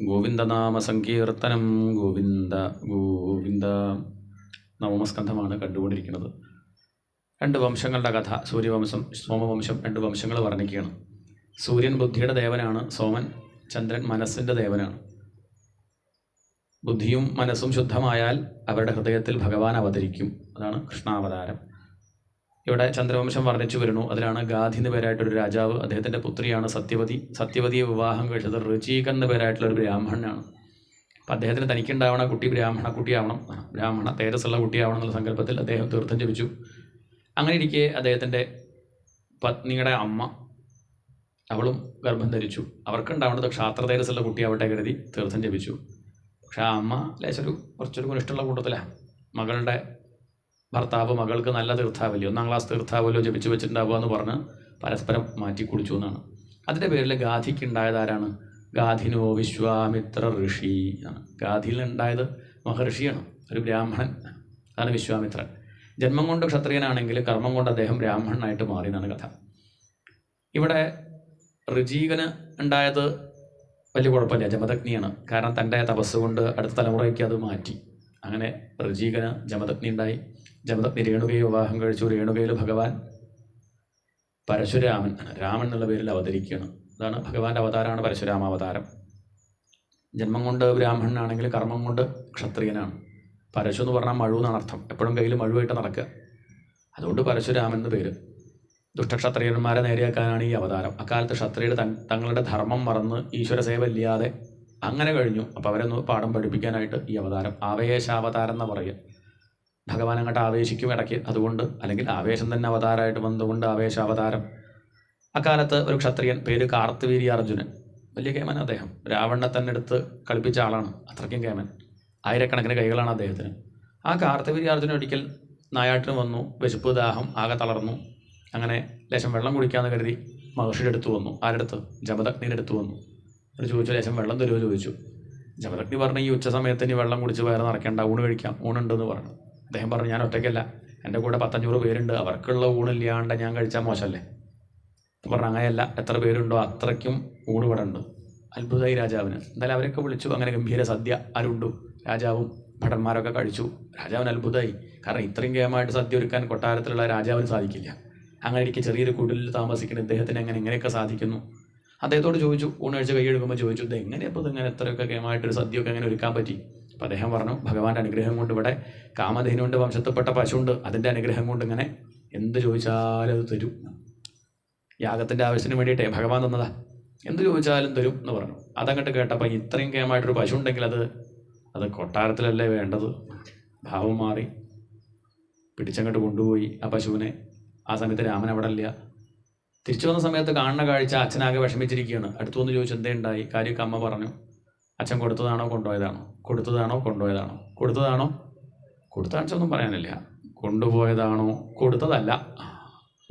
ഗോവിന്ദനാമ സങ്കീർത്തനം ഗോവിന്ദ ഗോവിന്ദ നവമസ്കന്ധമാണ് കണ്ടുകൊണ്ടിരിക്കുന്നത്. രണ്ട് വംശങ്ങളുടെ കഥ സൂര്യവംശം സോമവംശം രണ്ട് വംശങ്ങൾ വർണിക്കുകയാണ്. സൂര്യൻ ബുദ്ധിയുടെ ദേവനാണ് സോമൻ ചന്ദ്രൻ മനസ്സിന്റെ ദേവനാണ്. ബുദ്ധിയും മനസ്സും ശുദ്ധമായാൽ അവരുടെ ഹൃദയത്തിൽ ഭഗവാൻ അവതരിക്കും. അതാണ് കൃഷ്ണാവതാരം. ഇവിടെ ചന്ദ്രവംശം വർണിച്ചു വരുന്നു. അതിലാണ് ഗാന്ധി എന്ന് പേരായിട്ടൊരു രാജാവ് അദ്ദേഹത്തിന്റെ പുത്രിയാണ് സത്യവതി. സത്യവതിയെ വിവാഹം കഴിച്ചത് ഋചീകൻ എന്ന് പേരായിട്ടുള്ള ഒരു ബ്രാഹ്മണനാണ്. അപ്പം അദ്ദേഹത്തിന് തനിക്കുണ്ടാവണ കുട്ടി ബ്രാഹ്മണ കുട്ടിയാവണം. ബ്രാഹ്മണ തേജസ്സുള്ള കുട്ടിയാവണം എന്നുള്ള സങ്കല്പത്തിൽ അദ്ദേഹം തീർത്ഥം ജപിച്ചു. അങ്ങനെ ഇരിക്കെ അദ്ദേഹത്തിന്റെ പത്നിയുടെ അമ്മ അവളും ഗർഭം ധരിച്ചു. അവർക്കുണ്ടാവേണ്ടത് ക്ഷാത്ര തേജസ്സുള്ള കുട്ടിയാവട്ടെ കരുതി തീർത്ഥം ജപിച്ചു. പക്ഷെ ആ അമ്മ ലേശൊരു കുറച്ചൊരു കുനിഷ്ടമുള്ള കൂട്ടത്തിലാണ് മകളുടെ ഭർത്താവ് മകൾക്ക് നല്ല തീർത്ഥാവലി ഒന്നാം ക്ലാസ് തീർത്ഥാവലിയോ ജപിച്ചു വെച്ചിട്ടുണ്ടാവുക എന്ന് പറഞ്ഞ് പരസ്പരം മാറ്റി കുടിച്ചു എന്നാണ്. അതിന്റെ പേരിൽ ഗാധിക്ക് ഉണ്ടായത് ആരാണ് ഗാധിനോ വിശ്വാമിത്ര ഋഷി ആണ് ഗാധിയിൽ ഉണ്ടായത് മഹർഷിയാണ് ഒരു ബ്രാഹ്മണൻ അതാണ് വിശ്വാമിത്രൻ. ജന്മം കൊണ്ട് ക്ഷത്രിയനാണെങ്കിൽ കർമ്മം കൊണ്ട് അദ്ദേഹം ബ്രാഹ്മണനായിട്ട് മാറി എന്നാണ് കഥ. ഇവിടെ ഋജീകന് ഉണ്ടായത് വലിയ കുഴപ്പമില്ല ജമദഗ്നിയാണ് കാരണം തന്റെ തപസ് കൊണ്ട് അടുത്ത തലമുറയ്ക്ക് അത് മാറ്റി. അങ്ങനെ ഋജീകന് ജമദഗ്നി ഉണ്ടായി. ജമദഗ്നി രേണുകയെ വിവാഹം കഴിച്ചു. രേണുകയിൽ ഭഗവാൻ പരശുരാമൻ രാമൻ എന്നുള്ള പേരിൽ അവതരിക്കുകയാണ്. അതാണ് ഭഗവാന്റെ അവതാരമാണ് പരശുരാമ അവതാരം ജന്മം കൊണ്ട് ബ്രാഹ്മണനാണെങ്കിൽ കർമ്മം കൊണ്ട് ക്ഷത്രിയനാണ്. പരശു എന്ന് പറഞ്ഞാൽ മഴു എന്നാണ് അർത്ഥം. എപ്പോഴും കയ്യിൽ മഴുവായിട്ട് നടക്കുക. അതുകൊണ്ട് പരശുരാമൻ എന്ന് പേര്. ദുഷ്ടക്ഷത്രിയന്മാരെ നേരെയാക്കാനാണ് ഈ അവതാരം. അക്കാലത്ത് ക്ഷത്രിയർ തൻ തങ്ങളുടെ ധർമ്മം മറന്ന് ഈശ്വര സേവ ഇല്ലാതെ അങ്ങനെ കഴിഞ്ഞു. അപ്പോൾ അവരൊന്ന് പാഠം പഠിപ്പിക്കാനായിട്ട് ഈ അവതാരം. ആവേശാവതാരം എന്ന് പറയുക. ഭഗവാൻ അങ്ങോട്ട് ആവേശിക്കും ഇടയ്ക്ക്. അതുകൊണ്ട് അല്ലെങ്കിൽ ആവേശം തന്നെ അവതാരമായിട്ട് വന്നുകൊണ്ട് ആവേശാവതാരം അക്കാലത്ത് ഒരു ക്ഷത്രിയൻ പേര് കാർത്തവീര്യ അർജുനൻ. വലിയ കേമൻ അദ്ദേഹം. രാവണനെ തന്നെ എടുത്ത് കളിപ്പിച്ച ആളാണ്. അത്രയ്ക്കും കേമൻ. ആയിരക്കണക്കിന് കൈകളാണ് അദ്ദേഹത്തിന്. ആ കാർത്തവീര്യ അർജുനൻ ഒരിക്കൽ നായാട്ടിന് വന്നു വിശപ്പ് ദാഹം ആകെ തളർന്നു. അങ്ങനെ ലേശം വെള്ളം കുടിക്കാമെന്ന് കരുതി മഹർഷിയുടെ അടുത്ത് വന്നു. ആരടുത്ത്? ജമദഗ്നിയുടെ അടുത്ത് വന്നു. ഒരു ചോദിച്ചു ലേശം വെള്ളം തരുമോ? ചോദിച്ചു. ജമദഗ്നി പറഞ്ഞു ഈ ഉച്ച സമയത്ത് ഇനി വെള്ളം കുടിച്ച് വയറ് നിറയ്ക്കേണ്ട. ഊണ് കഴിക്കാം. ഊണുണ്ടെന്ന് പറഞ്ഞു. അദ്ദേഹം പറഞ്ഞു ഞാൻ ഒറ്റയ്ക്കല്ല. എന്റെ കൂടെ പത്തഞ്ഞൂറ് പേരുണ്ട്. അവർക്കുള്ള ഊണില്ലാണ്ട് ഞാൻ കഴിച്ചാൽ മോശമല്ലേ? പറഞ്ഞു അങ്ങനെയല്ല. എത്ര പേരുണ്ടോ അത്രയ്ക്കും ഊണ് ഇവിടെ ഉണ്ട്. അത്ഭുതമായി രാജാവിന്. എന്തായാലും അവരൊക്കെ വിളിച്ചു. അങ്ങനെ ഗംഭീര സദ്യ ആരുണ്ടു? രാജാവും ഭടന്മാരൊക്കെ കഴിച്ചു. രാജാവിന് അത്ഭുതമായി കാരണം ഇത്രയും ഗേമായിട്ട് സദ്യ ഒരുക്കാൻ കൊട്ടാരത്തിലുള്ള രാജാവിന് സാധിക്കില്ല. അങ്ങനെ എനിക്ക് ചെറിയൊരു കുടിലിൽ താമസിക്കുന്ന ഇദ്ദേഹത്തിന് എങ്ങനെ എങ്ങനെയൊക്കെ സാധിക്കുന്നു? അദ്ദേഹത്തോട് ചോദിച്ചു ഊണ് കഴിച്ച് കൈയെടുക്കുമ്പോൾ ചോദിച്ചു ഇത് എങ്ങനെയപ്പോൾ ഇതിങ്ങനെ എത്രയൊക്കെ കേമായിട്ടൊരു സദ്യയൊക്കെ എങ്ങനെ ഒരുക്കാൻ പറ്റി? അപ്പോൾ അദ്ദേഹം പറഞ്ഞു ഭഗവാന്റെ അനുഗ്രഹം കൊണ്ട് ഇവിടെ കാമധേനുണ്ട് വംശത്തിൽപ്പെട്ട പശുണ്ട് അതിന്റെ അനുഗ്രഹം കൊണ്ട് ഇങ്ങനെ എന്ത് ചോദിച്ചാലും അത് തരും. യാഗത്തിന്റെ ആവശ്യത്തിന് വേണ്ടിയിട്ടേ ഭഗവാൻ തന്നതാ. എന്ത് ചോദിച്ചാലും തരും എന്ന് പറഞ്ഞു. അതങ്ങോട്ട് കേട്ടപ്പോൾ ഇത്രയും കേമായിട്ടൊരു പശു ഉണ്ടെങ്കിൽ അത് അത് കൊട്ടാരത്തിലല്ലേ വേണ്ടത്? ഭാവം മാറി. പിടിച്ചങ്ങോട്ട് കൊണ്ടുപോയി ആ പശുവിനെ. ആ സമയത്ത് രാമൻ അവിടെ ഇല്ല. തിരിച്ചു വന്ന സമയത്ത് കാണുന്ന കാഴ്ച അച്ഛനാകെ വിഷമിച്ചിരിക്കുകയാണ്. അടുത്തു വന്ന് ചോദിച്ചു എന്തേ ഉണ്ടായി? കാര്യമൊക്കെ അമ്മ പറഞ്ഞു. അച്ഛൻ കൊടുത്തതാണോ കൊണ്ടുപോയതാണോ? കൊടുത്തതാണോ കൊണ്ടുപോയതാണോ? കൊടുത്തതാണോ? കൊടുത്താച്ചൊന്നും പറയാനില്ല. കൊണ്ടുപോയതാണോ? കൊടുത്തതല്ല.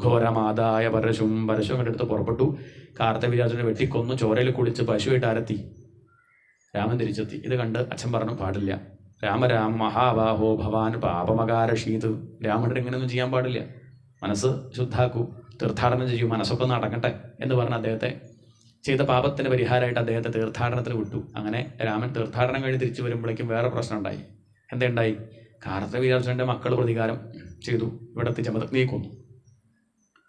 ഘോരമാതായ പരശും പരശും അടുത്ത് പുറപ്പെട്ടു. കാർത്തവിരാജനെ വെട്ടിക്കൊന്നു. ചോരയിൽ കുളിച്ച് പശുവായിട്ട് അരത്തി രാമൻ തിരിച്ചെത്തി. ഇത് കണ്ട് അച്ഛൻ പറഞ്ഞു പാടില്ല. രാമരാം മഹാബാഹോ ഭവാൻ പാപമകാരഷീത് രാമണൻ ഇങ്ങനെയൊന്നും ചെയ്യാൻ പാടില്ല. മനസ്സ് ശുദ്ധാക്കൂ. തീർത്ഥാടനം ചെയ്യൂ. മനസ്സൊക്കെ നടക്കട്ടെ എന്ന് പറഞ്ഞ് അദ്ദേഹത്തെ ചെയ്ത പാപത്തിന് പരിഹാരമായിട്ട് അദ്ദേഹത്തെ തീർത്ഥാടനത്തിന് വിട്ടു. അങ്ങനെ രാമൻ തീർത്ഥാടനം കഴിഞ്ഞ് തിരിച്ചു വരുമ്പോഴേക്കും വേറെ പ്രശ്നം ഉണ്ടായി. എന്തുണ്ടായി? കാർത്തവീരാർജുനന്റെ മക്കൾ പ്രതികാരം ചെയ്തു. ഇവിടത്തെ ജമദഗ്നിയെ കൊന്നു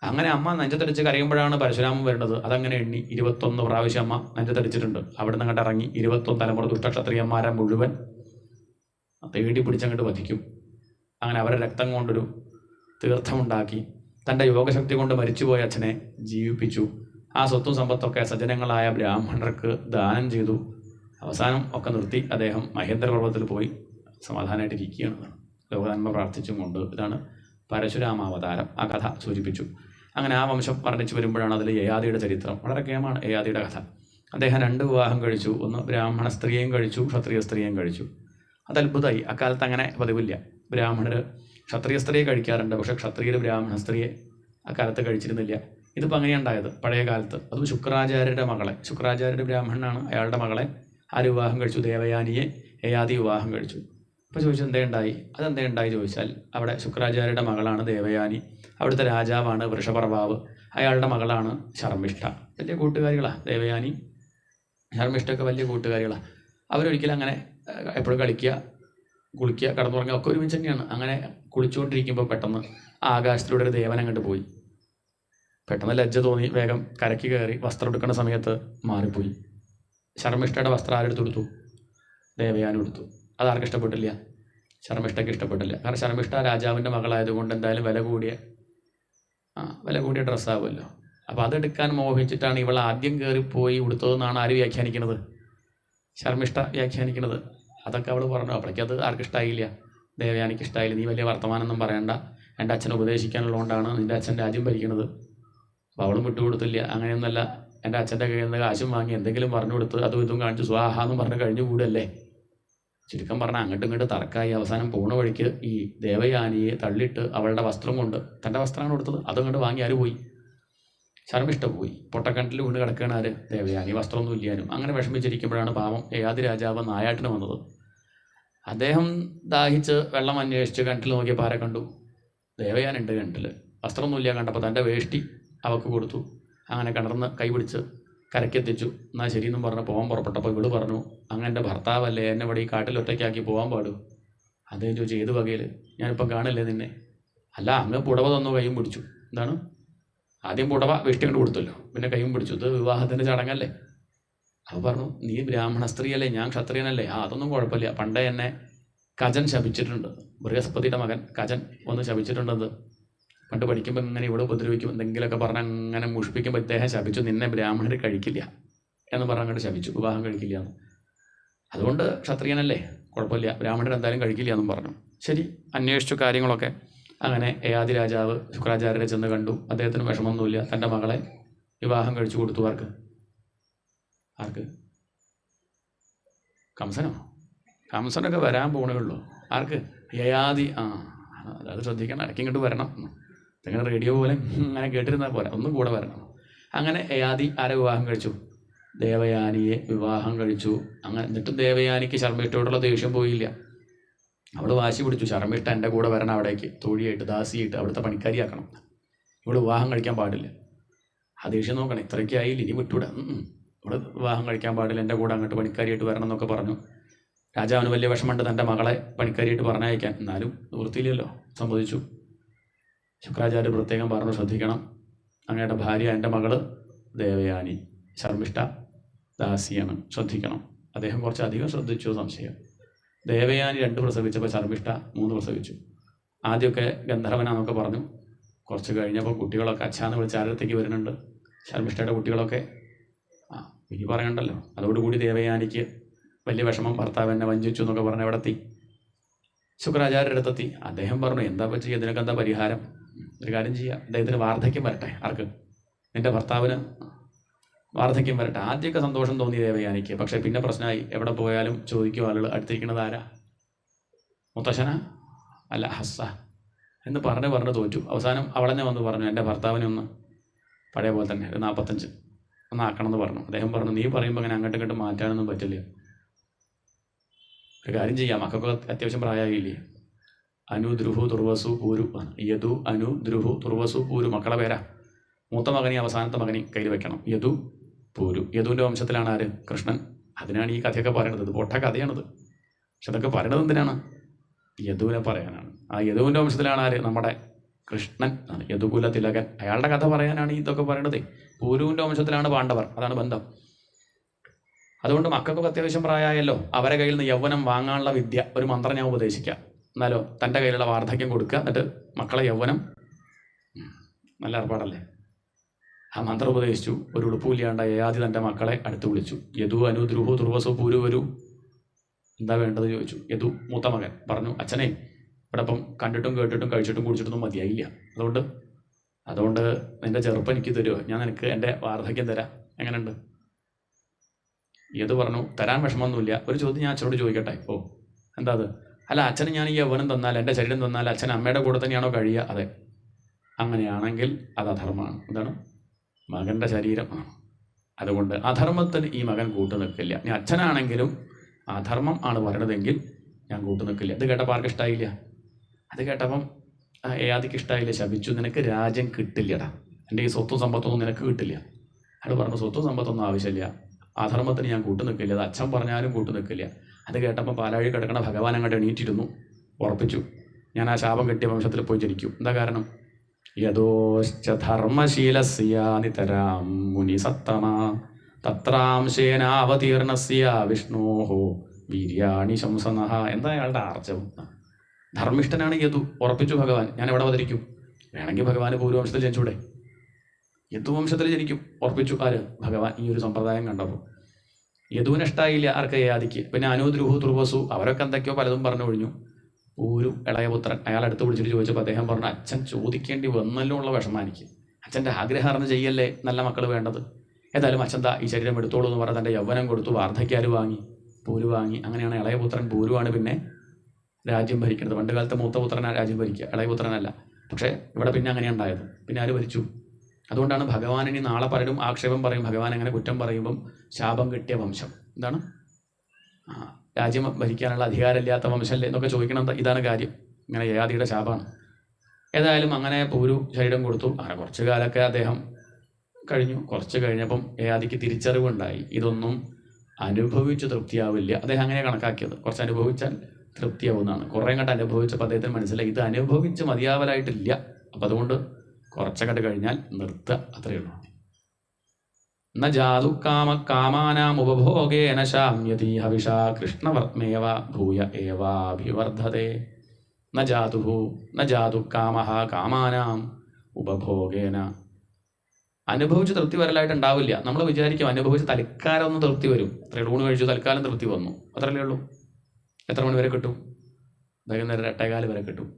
അങ്ങനെ അമ്മ നെഞ്ചത്തടിച്ച് കരയുമ്പോഴാണ് പരശുരാമൻ വരുന്നത് അതങ്ങനെ എണ്ണി ഇരുപത്തൊന്ന് പ്രാവശ്യം അമ്മ നെഞ്ചത്തടിച്ചിട്ടുണ്ട്. അവിടെ നിന്ന് ഇറങ്ങി ഇരുപത്തൊന്ന് തലമുറ ദുഷ്ടക്ഷത്രിയന്മാരെ മുഴുവൻ തേടി പിടിച്ചങ്ങോട്ട് വധിക്കും. അങ്ങനെ അവരെ രക്തം കൊണ്ടൊരു തീർത്ഥമുണ്ടാക്കി തന്റെ യോഗശക്തി കൊണ്ട് മരിച്ചുപോയ അച്ഛനെ ജീവിപ്പിച്ചു. ആ സ്വത്തും സമ്പത്തൊക്കെ സജ്ജനങ്ങളായ ബ്രാഹ്മണർക്ക് ദാനം ചെയ്തു. അവസാനം ഒക്കെ നിർത്തി അദ്ദേഹം മഹേന്ദ്ര പർവതത്തിൽ പോയി സമാധാനമായിട്ട് ഇരിക്കുകയാണ്. ലോകനന്മ പ്രാർത്ഥിച്ചും കൊണ്ട് ഇതാണ് പരശുരാമാവതാരം. ആ കഥ സൂചിപ്പിച്ചു. അങ്ങനെ ആ വംശം വർണിച്ചു വരുമ്പോഴാണ് അതിൽ യയാദിയുടെ ചരിത്രം. വളരെ കേമാണ് യയാദിയുടെ കഥ. അദ്ദേഹം രണ്ട് വിവാഹം കഴിച്ചു. ഒന്ന് ബ്രാഹ്മണ സ്ത്രീയും കഴിച്ചു ക്ഷത്രിയ സ്ത്രീയും കഴിച്ചു. അത് അത്ഭുതമായി അക്കാലത്ത് അങ്ങനെ പതിവില്ല. ബ്രാഹ്മണർ ക്ഷത്രിയ സ്ത്രീയെ കഴിക്കാറുണ്ട്. പക്ഷേ ക്ഷത്രിയർ ബ്രാഹ്മണ സ്ത്രീയെ അക്കാലത്ത് കഴിച്ചിരുന്നില്ല. ഇതിപ്പോൾ അങ്ങനെ ഉണ്ടായത് പഴയ കാലത്ത് അതും ശുക്രാചാര്യരുടെ മകളെ. ശുക്രാചാര്യരുടെ ബ്രാഹ്മണനാണ് അയാളുടെ മകളെ. ആര് വിവാഹം കഴിച്ചു? ദേവയാനിയെ. ഏയാദി വിവാഹം കഴിച്ചു. അപ്പോൾ ചോദിച്ചു എന്തേ ഉണ്ടായി അതെന്തേ ഉണ്ടായി ചോദിച്ചാൽ അവിടെ ശുക്രാചാര്യരുടെ മകളാണ് ദേവയാനി. അവിടുത്തെ രാജാവാണ് വൃഷപ്രഭാവ്. അയാളുടെ മകളാണ് ശർമ്മിഷ്ഠ. വലിയ കൂട്ടുകാരികളാണ് ദേവയാനി. ശർമ്മിഷ്ഠയൊക്കെ വലിയ കൂട്ടുകാരികളാണ് അവരൊരിക്കലും അങ്ങനെ എപ്പോഴും കളിക്കുക കുളിക്കുക കടന്നുറങ്ങുക ഒക്കെ ഒരുമിച്ച് തന്നെയാണ്. അങ്ങനെ കുളിച്ചുകൊണ്ടിരിക്കുമ്പോൾ പെട്ടെന്ന് ആകാശത്തിലൂടെ ഒരു ദേവൻ അങ്ങോട്ട് പോയി. പെട്ടെന്ന് ലജ്ജ തോന്നി. വേഗം കരയ്ക്ക് കയറി വസ്ത്രം എടുക്കുന്ന സമയത്ത് മാറിപ്പോയി. ശർമ്മിഷ്ഠയുടെ വസ്ത്രം ആരെടുത്ത് കൊടുത്തു? ദേവയാനും എടുത്തു അത് ആർക്കും ഇഷ്ടപ്പെട്ടില്ല? ശർമ്മിഷ്ഠയ്ക്ക് ഇഷ്ടപ്പെട്ടില്ല. കാരണം ശർമ്മിഷ്ഠ രാജാവിന്റെ മകളായതുകൊണ്ട് എന്തായാലും വില കൂടിയ ആ വില കൂടിയ ഡ്രസ്സാവുമല്ലോ അപ്പോൾ അതെടുക്കാൻ മോഹിച്ചിട്ടാണ് ഇവൾ ആദ്യം കയറിപ്പോയി ഉടുത്തതെന്നാണ് ആര് വ്യാഖ്യാനിക്കുന്നത്? ശർമ്മിഷ്ഠ വ്യാഖ്യാനിക്കുന്നത്. അതൊക്കെ അവൾ പറഞ്ഞു. അപ്പോഴേക്കത് ആർക്കും ഇഷ്ടമായില്ല ദേവയാനിക്ക് ഇഷ്ടമായില്ല നീ വലിയ വർത്തമാനമൊന്നും പറയണ്ട. എന്റെ അച്ഛനെ ഉപദേശിക്കാനുള്ളതുകൊണ്ടാണ് നിന്റെ അച്ഛൻ രാജ്യം ഭരിക്കുന്നത്. അപ്പോൾ അവളും വിട്ടുകൊടുത്തില്ല അങ്ങനെയൊന്നുമല്ല. എന്റെ അച്ഛന്റെ കയ്യിൽ നിന്ന് കാശും വാങ്ങി എന്തെങ്കിലും പറഞ്ഞു കൊടുത്ത് അതും ഇതും കാണിച്ചു സ്വാഹ എന്ന് പറഞ്ഞ് കഴിഞ്ഞുകൂടല്ലേ ചുരുക്കം പറഞ്ഞാൽ അങ്ങോട്ടും ഇങ്ങോട്ട് തർക്കമായി അവസാനം പോണ വഴിക്ക് ഈ ദേവയാനിയെ തള്ളിയിട്ട് അവളുടെ വസ്ത്രം കൊണ്ട് തന്റെ വസ്ത്രമാണ് കൊടുത്തത് അതങ്ങോട്ട് വാങ്ങി ആര് പോയി? ശർമ്മിഷ്ട പോയി പൊട്ടക്കണ്ടിൽ വീണ് കിടക്കുകയാണ് ആര്? ദേവയാനി. വസ്ത്രമൊന്നും ഇല്ലാനും. അങ്ങനെ വിഷമിച്ചിരിക്കുമ്പോഴാണ് പാവം ഏയാതി രാജാവ് നായാട്ടിന് വന്നത്. അദ്ദേഹം ദാഹിച്ച് വെള്ളം അന്വേഷിച്ച് കണ്ടിൽ നോക്കിയപ്പോൾ ആരെ കണ്ടു? ദേവയാനുണ്ട് കണ്ടിൽ വസ്ത്രമൊന്നുമില്ല കണ്ടപ്പോൾ തന്റെ വേഷ്ടി അവക്ക് കൊടുത്തു. അങ്ങനെ കിണർന്ന് കൈപിടിച്ച് കരക്കെത്തിച്ചു എന്നാൽ ശരിയെന്നും പറഞ്ഞ്. പോകാൻ പുറപ്പെട്ടപ്പോൾ ഇവൾ പറഞ്ഞു അങ്ങനെ ഭർത്താവല്ലേ എന്നെ ഇവിടെ ഈ കാട്ടിൽ ഒറ്റയ്ക്കാക്കി പോകാൻ പാടൂ. അദ്ദേഹം ചോദിച്ചു ഏത് വകയിൽ ഞാനിപ്പം കാണില്ലേ നിന്നെ? അല്ല അങ്ങ് പുടവ തന്നു കൈയും പിടിച്ചു. എന്താണ്? ആദ്യം പുടവ കൊണ്ട് കൊടുത്തല്ലോ. പിന്നെ കൈയും പിടിച്ചു. ഇത് വിവാഹത്തിന്റെ ചടങ്ങല്ലേ? അവ പറഞ്ഞു നീ ബ്രാഹ്മണ സ്ത്രീയല്ലേ ഞാൻ ക്ഷത്രിയനല്ലേ? ആ അതൊന്നും കുഴപ്പമില്ല. പണ്ടേ എന്നെ കജൻ ശപിച്ചിട്ടുണ്ട്. ബൃഹസ്പതിയുടെ മകൻ കജൻ ഒന്ന് ശപിച്ചിട്ടുണ്ടെന്ന് പണ്ട് പഠിക്കുമ്പോൾ ഇങ്ങനെ ഇവിടെ ഉപദ്രവിക്കും എന്തെങ്കിലുമൊക്കെ പറഞ്ഞ് അങ്ങനെ മുഷിപ്പിക്കുമ്പോൾ ഇദ്ദേഹം ശപിച്ചു. നിന്നെ ബ്രാഹ്മണർ കഴിക്കില്ല എന്ന് പറഞ്ഞ് അങ്ങോട്ട് ശപിച്ചു. വിവാഹം കഴിക്കില്ല എന്ന്. അതുകൊണ്ട് ക്ഷത്രിയനല്ലേ? കുഴപ്പമില്ല. ബ്രാഹ്മണർ എന്തായാലും കഴിക്കില്ല എന്നും പറഞ്ഞു. ശരി. അന്വേഷിച്ചു കാര്യങ്ങളൊക്കെ. അങ്ങനെ ഏയാദി രാജാവ് ശുക്രാചാര്യരെ ചെന്ന് കണ്ടു. അദ്ദേഹത്തിന് വിഷമമൊന്നുമില്ല. തന്റെ മകളെ വിവാഹം കഴിച്ചു കൊടുത്തു. ആർക്ക്? ആർക്ക്? കംസനോ? കംസനൊക്കെ വരാൻ പോകണേ ഉള്ളൂ. ആർക്ക്? ഏയാദി ആ അത് ശ്രദ്ധിക്കണം. ഇടയ്ക്ക് ഇങ്ങോട്ട് വരണം. നിങ്ങൾ റേഡിയോ പോലെ അങ്ങനെ കേട്ടിരുന്നാൽ പോലെ ഒന്നും കൂടെ വരണം. അങ്ങനെ യയാതി ആരെ വിവാഹം കഴിച്ചു? ദേവയാനിയെ വിവാഹം കഴിച്ചു. അങ്ങനെ എന്നിട്ടും ദേവയാനിക്ക് ശർമ്മിഷ്ടോടുള്ള ദേഷ്യം പോയില്ല. അവൾ വാശി പിടിച്ചു. ശർമ്മിഷ്ട എന്റെ കൂടെ വരണം അവിടേക്ക്. തൊഴിയായിട്ട് ദാസിയായിട്ട് അവിടുത്തെ പണിക്കാരിയാക്കണം. ഇവൾ വിവാഹം കഴിക്കാൻ പാടില്ല. ആ ദേഷ്യം നോക്കണം. ഇത്രയ്ക്ക് ആയില്ല? ഇനി വിട്ടൂടെ. ഉം, ഉം. വിവാഹം കഴിക്കാൻ പാടില്ല. എന്റെ കൂടെ അങ്ങോട്ട് പണിക്കാരിയായിട്ട് വരണം എന്നൊക്കെ പറഞ്ഞു. രാജാവിന് വലിയ വിഷമമുണ്ട് തന്റെ മകളെ പണിക്കാരിയായിട്ട് പറഞ്ഞയക്കാൻ. എന്നാലും നിവൃത്തിയില്ലല്ലോ. സമ്മതിച്ചു. ശുക്രാചാര്യ പ്രത്യേകം പറഞ്ഞു ശ്രദ്ധിക്കണം. അങ്ങയുടെ ഭാര്യ എന്റെ മകൾ ദേവയാനി ശർമ്മിഷ്ഠ ദാസിയാണ്. ശ്രദ്ധിക്കണം. അദ്ദേഹം കുറച്ചധികം ശ്രദ്ധിച്ചു സംശയം. ദേവയാനി രണ്ട് പ്രസവിച്ചപ്പോൾ ശർമ്മിഷ്ഠ മൂന്ന് പ്രസവിച്ചു. ആദ്യമൊക്കെ ഗന്ധർവനാന്നൊക്കെ പറഞ്ഞു. കുറച്ച് കഴിഞ്ഞപ്പോൾ കുട്ടികളൊക്കെ അച്ഛാന്ന് വിളിച്ച് ആരത്തേക്ക് വരുന്നുണ്ട്? ശർമ്മിഷ്ഠയുടെ കുട്ടികളൊക്കെ? ആ ഇനി പറയണ്ടല്ലോ. അതോടുകൂടി ദേവയാനിക്ക് വലിയ വിഷമം. ഭർത്താവ് എന്നെ വഞ്ചിച്ചു എന്നൊക്കെ പറഞ്ഞ് എവിടെത്തി? ശുക്രാചാര്യരുടെ അദ്ദേഹം പറഞ്ഞു എന്താ പറ്റി? ഇതിനൊക്കെ എന്താ പരിഹാരം? ഒരു കാര്യം ചെയ്യാം. അദ്ദേഹത്തിന് വാർദ്ധക്യം വരട്ടെ ആർക്ക്? എന്റെ ഭർത്താവിന് വാർദ്ധക്യം വരട്ടെ. ആദ്യമൊക്കെ സന്തോഷം തോന്നി ദേവയാനിക്ക് പക്ഷേ പിന്നെ പ്രശ്നമായി. എവിടെ പോയാലും ചോദിക്കും ആളുകൾ അടുത്തിരിക്കുന്നത് ആരാ? മുത്തശ്ശന? അല്ല ഹസ്സ. എന്ന് പറഞ്ഞ് പറഞ്ഞ് തോറ്റു. അവസാനം അവളെന്നെ വന്ന് പറഞ്ഞു എന്റെ ഭർത്താവിനെ ഒന്ന് പഴയ പോലെ തന്നെ ഒരു നാൽപ്പത്തഞ്ച് ഒന്ന് ആക്കണം എന്ന് പറഞ്ഞു. അദ്ദേഹം പറഞ്ഞു നീ പറയുമ്പോൾ അങ്ങനെ അങ്ങോട്ടും ഇങ്ങോട്ടും മാറ്റാനൊന്നും പറ്റില്ല. ഒരു കാര്യം ചെയ്യാം. മക്കൾക്ക് അത്യാവശ്യം പ്രായമായില്ലേ? അനു ദ്രുഹു തുർവസു പൂരു യദു അനു ദ്രുഹു തുർവസു പൂരു മക്കളെ പേരാ. മൂത്ത മകനി അവസാനത്തെ മകനി കയ്യിൽ വെക്കണം. യദു പൂരു യദുവിന്റെ വംശത്തിലാണ് ആര്? കൃഷ്ണൻ. അതിനാണ് ഈ കഥയൊക്കെ പറയണത് ഇത് പൊട്ട കഥയാണത്. പക്ഷെ അതൊക്കെ പറയണത് എന്തിനാണ്? യദുവിനെ പറയാനാണ്. ആ യദുവിന്റെ വംശത്തിലാണ് ആര്? നമ്മുടെ കൃഷ്ണൻ ആണ് യദുകുല തിലകൻ. അയാളുടെ കഥ പറയാനാണ് ഇതൊക്കെ പറയണത്. പൂരുവിന്റെ വംശത്തിലാണ് പാണ്ഡവർ. അതാണ് ബന്ധം. അതുകൊണ്ട് മക്കൾക്കൊക്കെ അത്യാവശ്യം പ്രായമായല്ലോ. അവരെ കയ്യിൽ നിന്ന് യൗവനം വാങ്ങാനുള്ള വിദ്യ ഒരു മന്ത്രം ഞാൻ ഉപദേശിക്കാം. എന്നാലോ തന്റെ കയ്യിലുള്ള വാർദ്ധക്യം കൊടുക്കുക. എന്നിട്ട് മക്കളെ യൗവനം. നല്ല ഏർപ്പാടല്ലേ? ആ മന്ത്രം ഉപദേശിച്ചു. ഒരു ഉടുപ്പില്ലാണ്ട ഏയാദി തന്റെ മക്കളെ അടുത്ത് വിളിച്ചു. യദു അനു ധ്രുഹു ധ്രുവസു പൂരു വരൂ. എന്താ വേണ്ടത് ചോദിച്ചു. യദു മൂത്ത മകൻ. പറഞ്ഞു അച്ഛനെ ഇവിടെ ഇപ്പം കണ്ടിട്ടും കേട്ടിട്ടും കഴിച്ചിട്ടും കുടിച്ചിട്ടൊന്നും മതിയായില്ല. അതുകൊണ്ട് അതുകൊണ്ട് നിന്റെ ചെറുപ്പം എനിക്ക് തരുമോ ഞാൻ നിനക്ക് എന്റെ വാർദ്ധക്യം തരാം. എങ്ങനെയുണ്ട്? യദു പറഞ്ഞു തരാൻ വിഷമമൊന്നുമില്ല. ഒരു ചോദ്യം ഞാൻ അച്ഛനോട് ചോദിക്കട്ടെ. ഓ എന്താ അത്? അല്ല അച്ഛന് ഞാൻ ഈ യൗവനം തന്നാൽ എന്റെ ശരീരം തന്നാൽ അച്ഛൻ അമ്മയുടെ കൂടെ തന്നെയാണോ കഴിയുക? അതെ. അങ്ങനെയാണെങ്കിൽ അത് അധർമ്മമാണ്. എന്താണ്? മകന്റെ ശരീരമാണ്. അതുകൊണ്ട് അധർമ്മത്തിന് ഈ മകൻ കൂട്ടു നിൽക്കില്ല. ഇനി അച്ഛനാണെങ്കിലും അധർമ്മം ആണ് പറയണതെങ്കിൽ ഞാൻ കൂട്ടു നിൽക്കില്ല. ഇത് കേട്ടപ്പോൾ ആർക്കും ഇഷ്ടമായില്ല അത് കേട്ടപ്പം ഏയാദിക്ക് ഇഷ്ടമായില്ല ശപിച്ചു നിനക്ക് രാജ്യം കിട്ടില്ലടാ. എന്റെ ഈ സ്വത്തും സമ്പത്തൊന്നും നിനക്ക് കിട്ടില്ല. അയാൾ പറഞ്ഞു സ്വത്തും സമ്പത്തൊന്നും ആവശ്യമില്ല. അധർമ്മത്തിന് ഞാൻ കൂട്ടു നിൽക്കില്ല. അത് അച്ഛൻ പറഞ്ഞാലും കൂട്ടു നിൽക്കില്ല. അത് കേട്ടപ്പോൾ പാലാഴി കിടക്കണ ഭഗവാൻ അങ്ങോട്ട് എണീറ്റിരുന്നു. ഉറപ്പിച്ചു. ഞാൻ ആ ശാപം കെട്ടിയ വംശത്തിൽ പോയി ജനിക്കും. എന്താ കാരണം? യഥോശ്ച മുനി നിതരാം മുനിസത്തമ തത്രാംശേനാവതീർണസ്യ വിഷ്ണോഹോ വീര്യാണി ശംസനഹ. എന്താ അയാളുടെ ആർജവം? ധർമ്മിഷ്ഠനാണ് യദു. ഉറപ്പിച്ചു ഭഗവാൻ. ഞാൻ എവിടെ അവതരിക്കും? വേണമെങ്കിൽ ഭഗവാൻ പൂർവംശത്തിൽ ജനിച്ചൂടെ. യദുവംശത്തിൽ ജനിക്കും. ഉറപ്പിച്ചു. ആര്? ഭഗവാൻ. ഈ ഒരു സമ്പ്രദായം കണ്ടപ്പോൾ. യദുവിന് ഇഷ്ടമായില്ല ആർക്ക് യാദിക്ക് പിന്നെ അനുദ്രുഹു ദ്രുവസു അവരൊക്കെ എന്തൊക്കെയോ പലതും പറഞ്ഞു ഒഴിഞ്ഞു. ഒരു ഇളയപുത്രൻ അയാൾ അടുത്ത് വിളിച്ചിട്ട് ചോദിച്ചപ്പോൾ അദ്ദേഹം പറഞ്ഞു അച്ഛൻ ചോദിക്കേണ്ടി വന്നല്ലോ ഉള്ള വിഷമം എനിക്ക്. അച്ഛന്റെ ആഗ്രഹം അറിഞ്ഞ് ചെയ്യല്ലേ നല്ല മക്കൾ വേണ്ടത്? ഏതായാലും അച്ഛൻ ദാ ഈ ശരീരം എടുത്തോളൂ എന്ന് പറഞ്ഞ് തന്റെ യൗവനം കൊടുത്തു വാർദ്ധക്യാൽ വാങ്ങി പൂര് വാങ്ങി. അങ്ങനെയാണ് ഇളയപുത്രൻ പൂരുവാണ് പിന്നെ രാജ്യം ഭരിക്കുന്നത്. പണ്ട് കാലത്ത് മൂത്ത രാജ്യം ഭരിക്കുക. ഇളയപുത്രനല്ല പക്ഷേ ഇവിടെ പിന്നെ അങ്ങനെ ഉണ്ടായത് പിന്നെ ആര് ഭരിച്ചു? അതുകൊണ്ടാണ് ഭഗവാൻ ഇനി നാളെ പലരും ആക്ഷേപം പറയും ഭഗവാൻ അങ്ങനെ കുറ്റം പറയുമ്പം ശാപം കിട്ടിയ വംശം. എന്താണ്? രാജ്യം ഭരിക്കാനുള്ള അധികാരമില്ലാത്ത വംശമല്ലേ എന്നൊക്കെ ചോദിക്കണം ഇതാണ് കാര്യം. ഇങ്ങനെ യയാതിയുടെ ശാപമാണ്. ഏതായാലും അങ്ങനെ പൂരു ശരീരം കൊടുത്തു. അങ്ങനെ കുറച്ചു കാലമൊക്കെ അദ്ദേഹം കഴിഞ്ഞു. കുറച്ച് കഴിഞ്ഞപ്പം യയാദിക്ക് തിരിച്ചറിവുണ്ടായി. ഇതൊന്നും അനുഭവിച്ച് തൃപ്തിയാവില്ല. അദ്ദേഹം അങ്ങനെ കണക്കാക്കിയത്. കുറച്ച് അനുഭവിച്ചാൽ തൃപ്തിയാവുന്നതാണ്. കുറേ കണ്ട് അനുഭവിച്ചപ്പോൾ അദ്ദേഹത്തിന് മനസ്സിലായി ഇത് അനുഭവിച്ച് മതിയാവലായിട്ടില്ല. അപ്പം അതുകൊണ്ട് കുറച്ചങ്ങോട്ട് കഴിഞ്ഞാൽ നിർത്തുക അത്രയേ ഉള്ളൂ. ന ജാതു കാമ കാമാനാം ഉപഭോഗേന ശാമ്യതി ഹവിഷ കൃഷ്ണവർമ്മേവ ഭൂയ ഏവാഭിവർദ്ധത്തെ ന ജാതു ന ജാതു കാമ കാമാനാം ഉപഭോഗേന അനുഭവിച്ച് തൃപ്തി വരലായിട്ട് ഉണ്ടാവില്ല. നമ്മൾ വിചാരിക്കും അനുഭവിച്ച് തൽക്കാലം ഒന്ന് തൃപ്തി വരും. അത്രയേ ഊണ് കഴിച്ചു തൽക്കാലം തൃപ്തി വന്നു. അത്രയല്ലേ ഉള്ളൂ. എത്ര മണി വരെ കിട്ടും? വൈകുന്നേരം എട്ടേകാൽ വരെ കിട്ടും.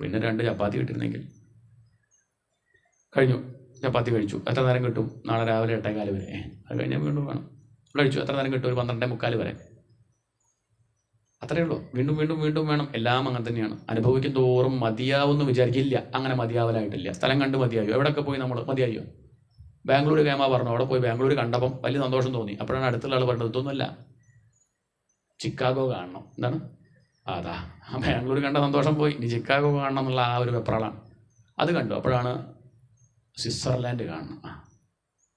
പിന്നെ രണ്ട് ചപ്പാത്തി കിട്ടിയിരുന്നെങ്കിൽ കഴിഞ്ഞു. ചപ്പാത്തി കഴിച്ചു. എത്ര നേരം കിട്ടും? നാളെ രാവിലെ എട്ടേകാൽ വരെ. അത് കഴിഞ്ഞാൽ വീണ്ടും വേണം. കഴിച്ചു. എത്ര നേരം കിട്ടും? ഒരു പന്ത്രണ്ടേ മുക്കാൽ വരെ. അത്രയേ ഉള്ളൂ. വീണ്ടും വീണ്ടും വീണ്ടും വേണം. എല്ലാം അങ്ങനെ തന്നെയാണ്. അനുഭവിക്കും തോറും മതിയാവുമെന്ന് വിചാരിക്കില്ല. അങ്ങനെ മതിയാവലായിട്ടില്ല. സ്ഥലം കണ്ട് മതിയായോ? എവിടെയൊക്കെ പോയി നമ്മൾ മതിയായോ? ബാംഗ്ലൂർ കേമ പറഞ്ഞു. അവിടെ പോയി ബാംഗ്ലൂർ കണ്ടപ്പം വലിയ സന്തോഷം തോന്നി. അപ്പോഴാണ് അടുത്തുള്ള ആൾ പറഞ്ഞത് ഇതൊന്നുമല്ല. ചിക്കാഗോ കാണണം. എന്താണ്? അതാ. ബാംഗ്ലൂർ കണ്ട സന്തോഷം പോയി. ഇനി ചിക്കാഗോ കാണണം എന്നുള്ള ആ ഒരു വെപ്രാളാണ്. അത് കണ്ടു. അപ്പോഴാണ് സ്വിറ്റ്സർലാൻഡ് കാണണം.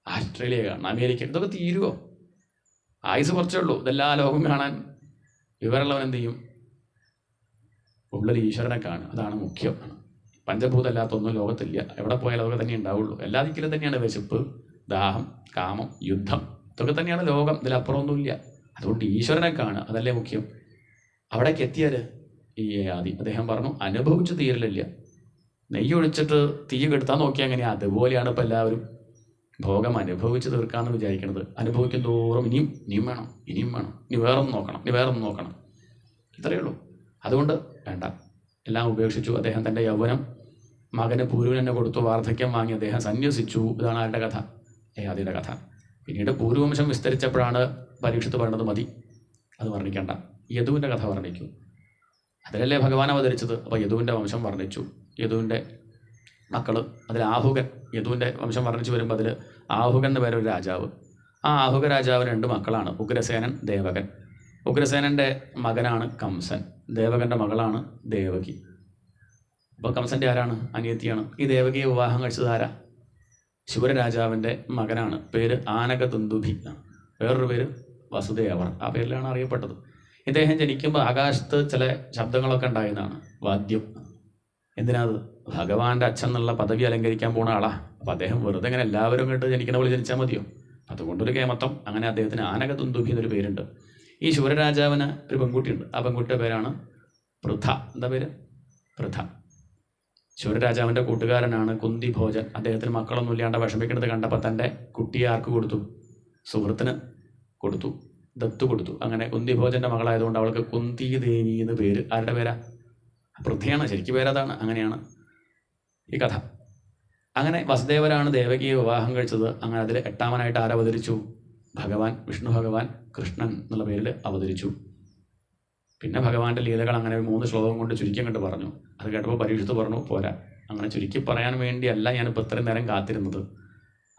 ആസ്ട്രേലിയ കാണണം അമേരിക്ക ഇതൊക്കെ തീരുമോ ആയുസ് കുറച്ചേ ഉള്ളൂ. ഇതെല്ലാ ലോകം കാണാൻ വിവരമുള്ളവൻ എന്ത് ചെയ്യും? ഉള്ളിൽ ഈശ്വരനെ കാണും. അതാണ് മുഖ്യം. പഞ്ചഭൂതമല്ലാത്തൊന്നും ലോകത്തില്ല. എവിടെ പോയാലും അതൊക്കെ തന്നെ ഉണ്ടാവുള്ളൂ. എല്ലാ ദിക്കിലും തന്നെയാണ് വിശപ്പ് ദാഹം കാമം യുദ്ധം. ഇതൊക്കെ തന്നെയാണ് ലോകം. ഇതിലപ്പുറമൊന്നുമില്ല അതുകൊണ്ട് ഈശ്വരനെ കാണുക അതല്ലേ മുഖ്യം. അവിടേക്ക് എത്തിയാൽ ഈ ആദി. അദ്ദേഹം പറഞ്ഞു അനുഭവിച്ചു തീരലില്ല. നെയ്യ് ഒഴിച്ചിട്ട് തീ കെടുത്താൻ നോക്കിയാൽ അങ്ങനെ അതുപോലെയാണ് ഇപ്പം എല്ലാവരും ഭോഗം അനുഭവിച്ച് തീർക്കാമെന്ന് വിചാരിക്കുന്നത് അനുഭവിക്കും തോറും ഇനിയും ഇനിയും വേണം ഇനിയും വേണം ഇനി വേറൊന്ന് നോക്കണം ഇനി വേറൊന്ന് നോക്കണം. ഇത്രയേ ഉള്ളൂ. അതുകൊണ്ട് വേണ്ട. എല്ലാം ഉപേക്ഷിച്ചു. അദ്ദേഹം തന്റെ യൗവനം മകന് പൂരുവിന് കൊടുത്തു. വാർദ്ധക്യം വാങ്ങി അദ്ദേഹം സന്യസിച്ചു. ഇതാണ് ആരുടെ കഥ? ഏയാദിയുടെ കഥ. പിന്നീട് പൂർവംശം വിസ്തരിച്ചപ്പോഴാണ് പരീക്ഷത്ത് പറയുന്നത് മതി. അത് വർണിക്കേണ്ട. യദുവിന്റെ കഥ വർണിക്കൂ. അതിലല്ലേ ഭഗവാൻ അവതരിച്ചത്? അപ്പോൾ യദുവിന്റെ വംശം വർണിച്ചു. യദുവിന്റെ മക്കൾ അതിൽ ആഹുകൻ യദുവിന്റെ വംശം വർണിച്ചു വരുമ്പോൾ അതിൽ ആഹുകൻ എന്ന് പേരൊരു രാജാവ്. ആ ആഹുക രാജാവ് രണ്ട് മക്കളാണ് ഉഗ്രസേനൻ ദേവകൻ. ഉഗ്രസേനന്റെ മകനാണ് കംസൻ ദേവകന്റെ മകളാണ് ദേവകി. അപ്പോൾ കംസന്റെ ആരാണ്? അനിയത്തിയാണ്. ഈ ദേവകിയെ വിവാഹം കഴിച്ചത് ആരാ? ശിവരാജാവിന്റെ മകനാണ് പേര് ആനക തുന്തുഭി വേറൊരു പേര് വസുദേവർ ആ പേരിലാണ് അറിയപ്പെട്ടത്. ഇദ്ദേഹം ജനിക്കുമ്പോൾ ആകാശത്ത് ചില ശബ്ദങ്ങളൊക്കെ ഉണ്ടായതാണ് വാദ്യം. എന്തിനാത് ഭഗവാന്റെ അച്ഛൻ എന്നുള്ള പദവി അലങ്കരിക്കാൻ പോണ ആളാ. അപ്പം അദ്ദേഹം വെറുതെ ഇങ്ങനെ എല്ലാവരും കണ്ട് ജനിക്കണ പോലെ ജനിച്ചാൽ മതിയോ? അതുകൊണ്ടൊരു കേമത്തം. അങ്ങനെ അദ്ദേഹത്തിന് ആനകതുന്ദുഭി എന്നൊരു പേരുണ്ട്. ഈ ശൂരരാജാവിന് ഒരു പെൺകുട്ടിയുണ്ട്. ആ പെൺകുട്ടിയുടെ പേരാണ് പൃഥ. എന്താ പേര്? പൃഥ. ശൂരരാജാവിന്റെ കൂട്ടുകാരനാണ് കുന്തി ഭോജൻ. അദ്ദേഹത്തിന് മക്കളൊന്നും ഇല്ലാണ്ട് വിഷമിക്കുന്നത് കണ്ടപ്പോൾ തന്റെ കുട്ടിയെ ആർക്ക് കൊടുത്തു? സുഹൃത്തിന് കൊടുത്തു. ദത്തു കൊടുത്തു. അങ്ങനെ കുന്തി ഭോജന്റെ മകളായതുകൊണ്ട് അവൾക്ക് കുന്തി ദേവി എന്ന് പേര്. ആരുടെ പേരാ? പൃഥ്വിയാണ് ശരിക്കും പേരതാണ് അങ്ങനെയാണ് ഈ കഥ. അങ്ങനെ വസുദേവരാണ് ദേവകിയെ വിവാഹം കഴിച്ചത്. അങ്ങനെ അതിൽ എട്ടാമനായിട്ട് ആരവതരിച്ചു ഭഗവാൻ വിഷ്ണു ഭഗവാൻ കൃഷ്ണൻ എന്നുള്ള പേരിൽ അവതരിച്ചു. പിന്നെ ഭഗവാന്റെ ലീലകൾ അങ്ങനെ മൂന്ന് ശ്ലോകം കൊണ്ട് ചുരുക്കി അങ്ങോട്ട് പറഞ്ഞു. അത് കേട്ടപ്പോൾ പരീക്ഷത്ത് പറഞ്ഞു പോരാ. അങ്ങനെ ചുരുക്കി പറയാൻ വേണ്ടിയല്ല ഞാനിപ്പോൾ ഇത്രയും നേരം കാത്തിരുന്നത്.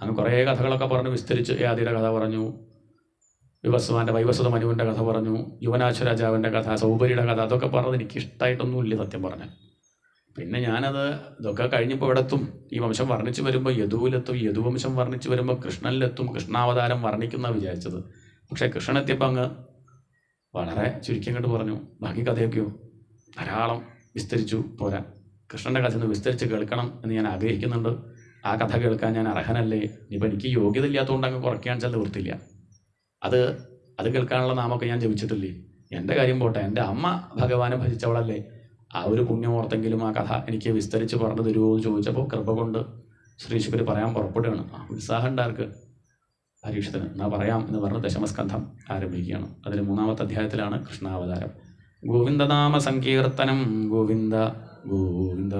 അങ്ങ് കുറേ കഥകളൊക്കെ പറഞ്ഞു വിസ്തരിച്ച് യാതിയുടെ കഥ പറഞ്ഞു. വിവസ്വാന്റെ വൈവസ്വത മനുവിന്റെ കഥ പറഞ്ഞു യുവനാശ രാജാവിന്റെ കഥ സൗബരിയുടെ കഥ അതൊക്കെ പറഞ്ഞത് എനിക്ക് ഇഷ്ടമായിട്ടൊന്നുമില്ല സത്യം പറഞ്ഞാൽ. പിന്നെ ഞാനത് ഇതൊക്കെ കഴിഞ്ഞപ്പോൾ ഇവിടെ എത്തും ഈ വംശം വർണിച്ച് വരുമ്പോൾ യദുവിലെത്തും യദുവംശം വർണിച്ച് വരുമ്പോൾ കൃഷ്ണനിലെത്തും കൃഷ്ണാവതാരം വർണിക്കുന്ന വിചാരിച്ചത്. പക്ഷേ കൃഷ്ണൻ എത്തിയപ്പോൾ അങ്ങ് വളരെ ചുരുക്കം കണ്ട് പറഞ്ഞു ബാക്കി കഥയൊക്കെയോ? ധാരാളം വിസ്തരിച്ചു പോരാ കൃഷ്ണന്റെ കഥ ഒന്ന് വിസ്തരിച്ച് കേൾക്കണം എന്ന് ഞാൻ ആഗ്രഹിക്കുന്നുണ്ട്. ആ കഥ കേൾക്കാൻ ഞാൻ അർഹനല്ലേ? ഇനിയിപ്പോൾ എനിക്ക് യോഗ്യത ഇല്ലാത്തതുകൊണ്ട് അങ്ങ് കുറയ്ക്കാൻ ചില നിവൃത്തില്ല അത് അത് കേൾക്കാനുള്ള നാമൊക്കെ ഞാൻ ജപിച്ചിട്ടില്ലേ? എന്റെ കാര്യം പോട്ടെ. എന്റെ അമ്മ ഭഗവാനെ ഭജിച്ചവളല്ലേ? ആ ഒരു പുണ്യമോർത്തെങ്കിലും ആ കഥ എനിക്ക് വിസ്തരിച്ച് പറഞ്ഞു തരുമോ എന്ന് ചോദിച്ചപ്പോൾ കൃപ കൊണ്ട് ശ്രീശുക്കർ പറയാൻ പുറപ്പെടുകയാണ്. ആ ഉത്സാഹം ഉണ്ടാർക്ക് പരീക്ഷത്തിന്. എന്നാ പറയാം എന്ന് പറഞ്ഞ് ദശമസ്കന്ധം ആരംഭിക്കുകയാണ്. അതിൽ മൂന്നാമത്തെ അധ്യായത്തിലാണ് കൃഷ്ണാവതാരം. ഗോവിന്ദനാമ സങ്കീർത്തനം. ഗോവിന്ദ ഗോവിന്ദ.